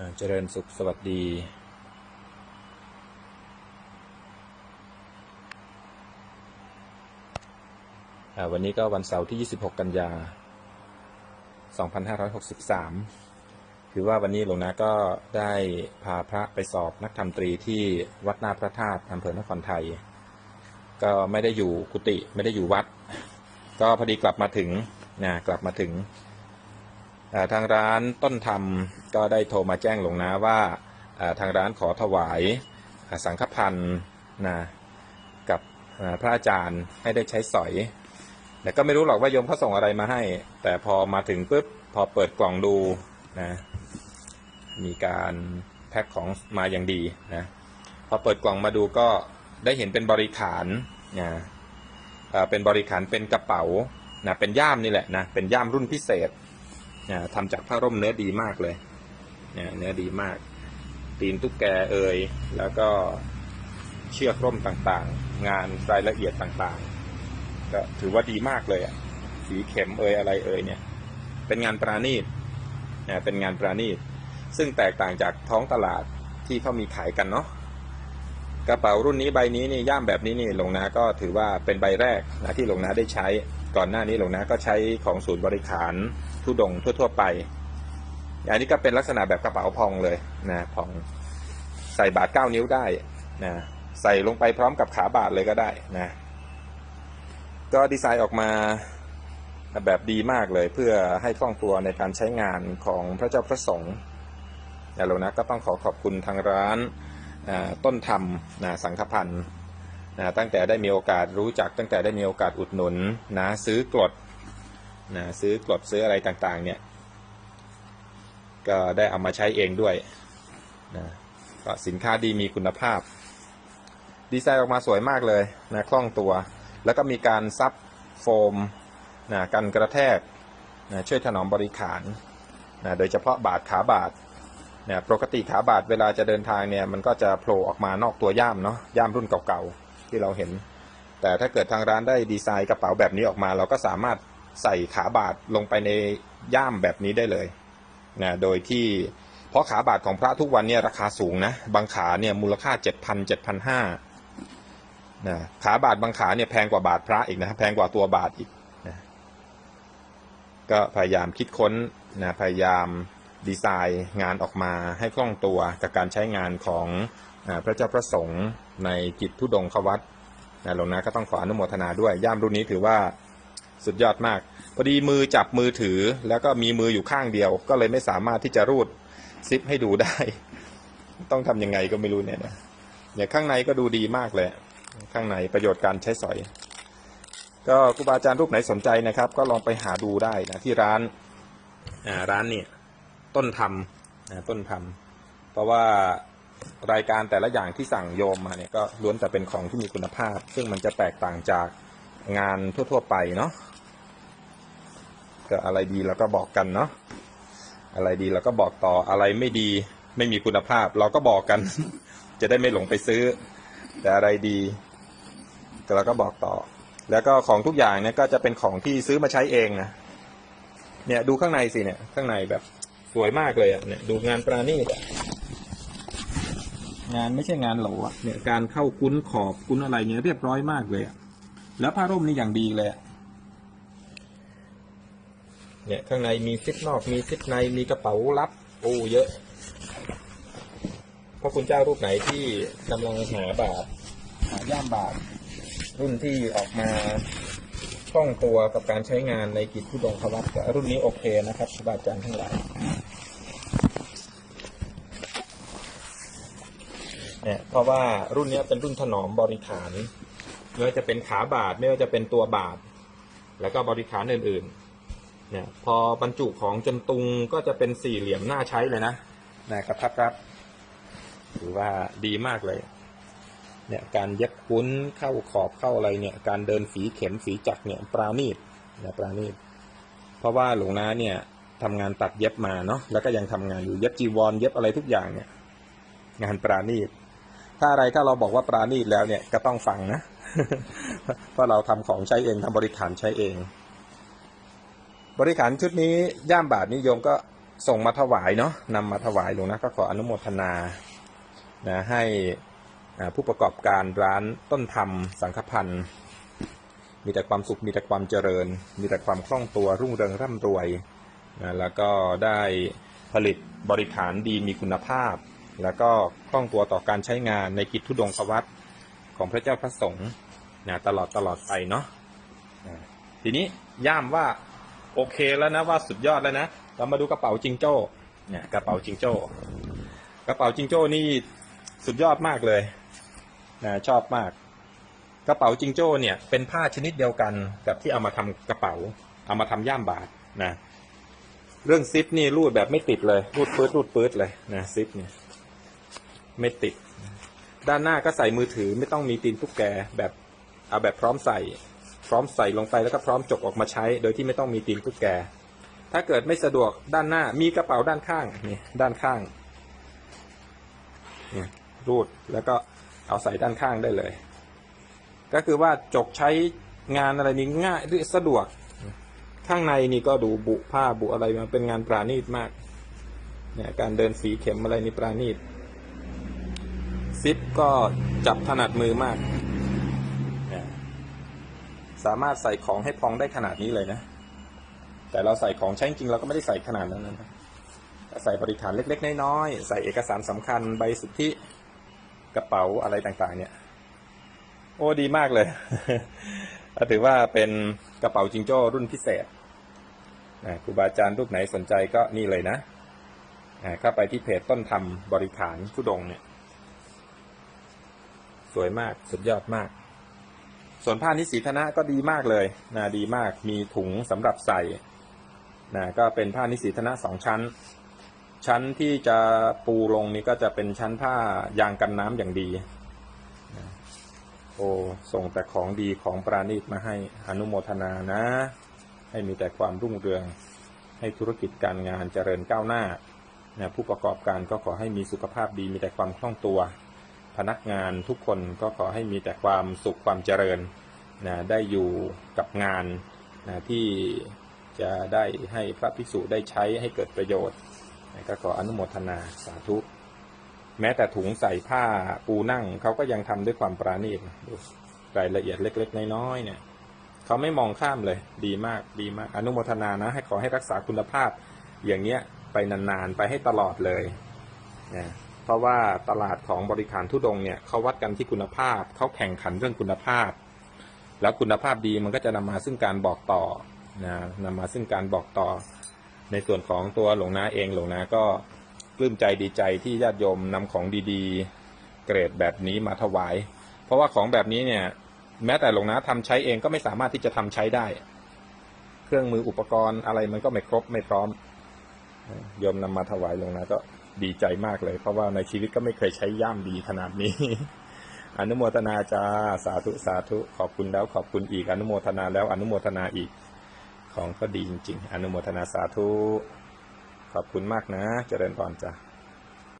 อาเจริญสุขสวัสดีวันนี้ก็วันเสาร์ที่ 26 กันยา 2563คือว่าวันนี้หลวงนาก็ได้พาพระไปสอบนักธรรมตรีที่วัดนาพระธาตุอำเภอนครไทย ก็ไม่ได้อยู่กุฏิไม่ได้อยู่วัด ก็พอดีกลับมาถึงนะกลับมาถึง ทางร้านต้นธรรมก็ได้โทรมาแจ้งหลวงนาว่าทางร้านขอถวายสังฆพันธ์นะกับพระอาจารย์ให้ได้ใช้สอย แต่ก็ไม่รู้หรอกว่าโยมเขาส่งอะไรมาให้ แต่พอมาถึงปุ๊บพอเปิดกล่องดูนะมีการแพ็คของมาอย่างดีนะพอเปิดกล่องมาดูก็ได้เห็นเป็นบริขารนะเป็นบริขารเป็นกระเป๋านะเป็นย่ามนี่แหละนะเป็นย่ามรุ่นพิเศษ ทำจากผ้าร่มเนื้อดีมากเลยเนื้อดีมาก ตีนตุ๊กแกเอ่ยแล้วก็เชือกร่มต่างๆ งานรายละเอียดต่างๆ ก็ถือว่าดีมากเลยอะสีเข็มเอยอะไรเอยเนี่ย เป็นงานปราณีตนะเป็นงานปราณีต ซึ่งแตกต่างจากท้องตลาดที่เขามีขายกันเนาะกระเป๋ารุ่นนี้ใบนี้นี่ย่ามแบบนี้นี่หลงนาก็ถือว่าเป็นใบแรกนะที่หลงนาได้ใช้ ก่อนหน้านี้หลวงนาก็ใช้ของศูนย์บริขารทุดงทั่ว ๆ ไป อันนี้ก็เป็นลักษณะแบบกระเป๋าพองเลยนะพองใส่บาทเก้านิ้วได้นะใส่ลงไปพร้อมกับขาบาทเลยก็ได้นะก็ดีไซน์ออกมาแบบดีมากเลยเพื่อให้คล่องตัวในการใช้งานของพระเจ้าพระสงฆ์อย่าลงนะก็ต้องขอขอบคุณทางร้านต้นธรรมนะสังฆพันธ์ นะตั้งแต่ได้มีโอกาสรู้จัก ตั้งแต่ได้มีโอกาสอุดหนุนนะซื้อกรดนะซื้อกรดซื้ออะไรต่างๆเนี่ยก็ได้เอามาใช้เองด้วยนะก็สินค้าดีมีคุณภาพ ดีไซน์ออกมาสวยมากเลยนะคล่องตัว แล้วก็มีการซับโฟมนะกันกระแทกนะช่วยถนอมบริขารนะโดยเฉพาะบาดขาบาดนะปกติขาบาดเวลาจะเดินทางเนี่ยมันก็จะโผล่ออกมานอกตัวย่ามเนาะย่ามรุ่นเก่าๆ ที่เราเห็น แต่ถ้าเกิดทางร้านได้ดีไซน์กระเป๋าแบบนี้ออกมา เราก็สามารถใส่ขาบาดลงไปในย่ามแบบนี้ได้เลยนะโดยที่เพราะขาบาดของพระทุกวันเนี่ยราคาสูงนะบางขาเนี่ยมูลค่า7,000 7,500นะขาบาทบางขาเนี่ยแพงกว่าบาทพระอีกนะแพงกว่าตัวบาทอีกนะก็พยายามคิดค้นนะพยายาม ดีไซน์งานออกมาให้คล่องตัวกับการใช้งานของอพระเจ้าพระสงฆ์ในกิจทุดงควัตนะหลวงนะก็ต้องขออนุโมทนาด้วย ย่ามรุ่นนี้ถือว่าสุดยอดมาก พอดีมือจับมือถือแล้วก็มีมืออยู่ข้างเดียว ก็เลยไม่สามารถที่จะรูดซิปให้ดูได้ ต้องทำยังไงก็ไม่รู้เนี่ยนะเนี่ยข้างในก็ดูดีมากเลย ข้างในประโยชน์การใช้สอย ก็ครูบาอาจารย์รูปไหนสนใจนะครับ ก็ลองไปหาดูได้นะที่ร้านอ่าร้านเนี่ย ต้นธรรมนะต้นธรรม เพราะว่ารายการแต่ละอย่างที่สั่งโยมมาเนี่ยก็ล้วนแต่เป็นของที่มีคุณภาพ ซึ่งมันจะแตกต่างจากงานทั่ว ๆ ไปเนาะก็อะไรดีเราก็บอกกันเนาะอะไรดีเราก็บอกต่ออะไรไม่ดีไม่มีคุณภาพ เราก็บอกกัน จะได้ไม่หลงไปซื้อ แต่อะไรดีเราก็บอกต่อ แล้วก็ของทุกอย่างเนี่ยก็จะเป็นของที่ซื้อมาใช้เองนะเนี่ยดูข้างในสิเนี่ยข้างในแบบ วยมากเลยอะเนี่ยดูงานประณีตอะงานไม่ใช่งานโหลอะเนี่ยการเข้ากุ้นขอบกุ้นอะไรเนี่ยเรียบร้อยมากเลยอะแล้วผ้าร่มนี่อย่างดีเลยอะเนี่ยข้างในมีซิปนอกมีซิปในมีกระเป๋าลับโอ้เยอะพระคุณเจ้ารูปไหนที่กำลังหาบาทหาย่ามบาทรุ่นที่ออกมาคล่องตัวกับการใช้งานในกิจผู้ดงควัตก็รุ่นนี้โอเคนะครับครูบาอาจารย์ทั้งหลาย เนี่ยเพราะว่ารุ่นนี้เป็นรุ่นถนอมบริขารไม่ว่าจะเป็นขาบาทไม่ว่าจะเป็นตัวบาทแล้วก็บริขารอื่นๆเนี่ยพอบรรจุของจนตุงก็จะเป็นสี่เหลี่ยมน่าใช้เลยนะนะครับครับครับถือว่าดีมากเลยเนี่ยการเย็บปุ้นเข้าขอบเข้าอะไรเนี่ย การเดินฝีเข็มฝีจักเนี่ยปราณีตเนี่ยปราณีตเพราะว่าหลวงน้าเนี่ยทำงานตัดเย็บมาเนาะแล้วก็ยังทำงานอยู่เย็บจีวรเย็บอะไรทุกอย่างเนี่ย งานปราณีต ถ้าอะไรถ้าเราบอกว่าปราณีตแล้วเนี่ยก็ต้องฟังนะเพราะเราทำของใช้เองทำบริขารใช้เอง บริขารชุดนี้ย่ามบาทนิยมก็ส่งมาถวายเนาะนำมาถวายหลวงนะก็ขออนุโมทนานะให้ผู้ประกอบการร้านต้นธรรมสังฆพันธ์มีแต่ความสุขมีแต่ความเจริญ มีแต่ความคล่องตัวรุ่งเรืองร่ำรวยนะแล้วก็ได้ผลิตบริขารดีมีคุณภาพ แล้วก็คล่องตัวต่อการใช้งานในกิจทุดงควัตของพระเจ้าพระสงฆ์นะตลอดตลอดไปเนาะทีนี้ย่ามว่าโอเคแล้วนะว่าสุดยอดแล้วนะ เรามาดูกระเป๋าจิงโจ้เนี่ยกระเป๋าจิงโจ้ กระเป๋าจิงโจ้นี่สุดยอดมากเลยนะชอบมาก กระเป๋าจิงโจ้เนี่ยเป็นผ้าชนิดเดียวกันกับที่เอามาทำกระเป๋า เอามาทำย่ามบาทนะ เรื่องซิปนี่รูดแบบไม่ติดเลยรูดปื๊ดรูดปื๊ดเลยนะซิปเนี่ย ไม่ติด ด้านหน้าก็ใส่มือถือไม่ต้องมีตีนตุ๊กแกแบบเอาแบบพร้อมใส่ พร้อมใส่ลงไปแล้วก็พร้อมจกออกมาใช้ โดยที่ไม่ต้องมีตีนตุ๊กแก ถ้าเกิดไม่สะดวกด้านหน้ามีกระเป๋าด้านข้างนี่ด้านข้างเนี่ยรูดแล้วก็เอาใส่ด้านข้างได้เลย ก็คือว่าจกใช้งานอะไรนี่ง่ายสะดวก ข้างในนี่ก็ดูบุผ้าบุอะไรมันเป็นงานปราณีตมากเนี่ยการเดินสีเข็มอะไรนี่ปราณีต ซิปก็จับถนัดมือมาก สามารถใส่ของให้พองได้ขนาดนี้เลยนะ แต่เราใส่ของใช้จริงเราก็ไม่ได้ใส่ขนาดนั้นนะใส่บริขารเล็ก ๆ น้อยๆ ใส่เอกสารสำคัญใบสุทธิกระเป๋าอะไรต่างๆ เนี่ย โอ้ดีมากเลยถือว่าเป็นกระเป๋าจิงโจ้รุ่นพิเศษนะครูบาอาจารย์รูปไหนสนใจก็นี่เลยนะเข้าไปที่เพจต้นธรรมบริขารผู้ดงเนี่ย สวยมาก สุดยอดมาก ส่วนผ้านิสีธนะก็ดีมากเลยนะดีมากมีถุงสำหรับใส่นะก็เป็นผ้านิสีธนะสองชั้น ชั้นที่จะปูลงนี้ก็จะเป็นชั้นผ้ายางกันน้ำอย่างดีโอ้ส่งแต่ของดีของปราณีตมาให้อนุโมทนานะ ให้มีแต่ความรุ่งเรือง ให้ธุรกิจการงานเจริญก้าวหน้านะผู้ประกอบการก็ขอให้มีสุขภาพดีมีแต่ความคล่องตัว พนักงานทุกคนก็ขอให้มีแต่ความสุขความเจริญนะได้อยู่กับงานนะที่จะได้ให้พระภิกษุได้ใช้ให้เกิดประโยชน์นะก็ขออนุโมทนาสาธุแม้แต่ถุงใส่ผ้าปูนั่งเขาก็ยังทำด้วยความปราณีตดูรายละเอียดเล็ก ๆ น้อยๆเนี่ยเขาไม่มองข้ามเลย ดีมากดีมาก อนุโมทนานะ ให้ขอให้รักษาคุณภาพ อย่างเนี้ยไปนานๆ ไปให้ตลอดเลยนะ เพราะว่าตลาดของบริการทุดงเนี่ยเขาวัดกันที่คุณภาพเขาแข่งขันเรื่องคุณภาพ แล้วคุณภาพดีมันก็จะนำมาซึ่งการบอกต่อนะนำมาซึ่งการบอกต่อ ในส่วนของตัวหลวงนาเองหลวงนาก็ปลื้มใจดีใจที่ญาติโยมนำของดีๆ เกรดแบบนี้มาถวาย เพราะว่าของแบบนี้เนี่ยแม้แต่หลวงนาทำใช้เองก็ไม่สามารถที่จะทำใช้ได้ เครื่องมืออุปกรณ์อะไรมันก็ไม่ครบไม่พร้อมโยมนำมาถวายหลวงนาก็ ดีใจมากเลย เพราะว่าในชีวิตก็ไม่เคยใช้ย่ามดีขนาดนี้ อนุโมทนาจ้าสาธุสาธุขอบคุณแล้วขอบคุณอีกอนุโมทนาแล้วอนุโมทนาอีก ของก็ดีจริง ๆ อนุโมทนาสาธุขอบคุณมากนะ เจริญพรจ้า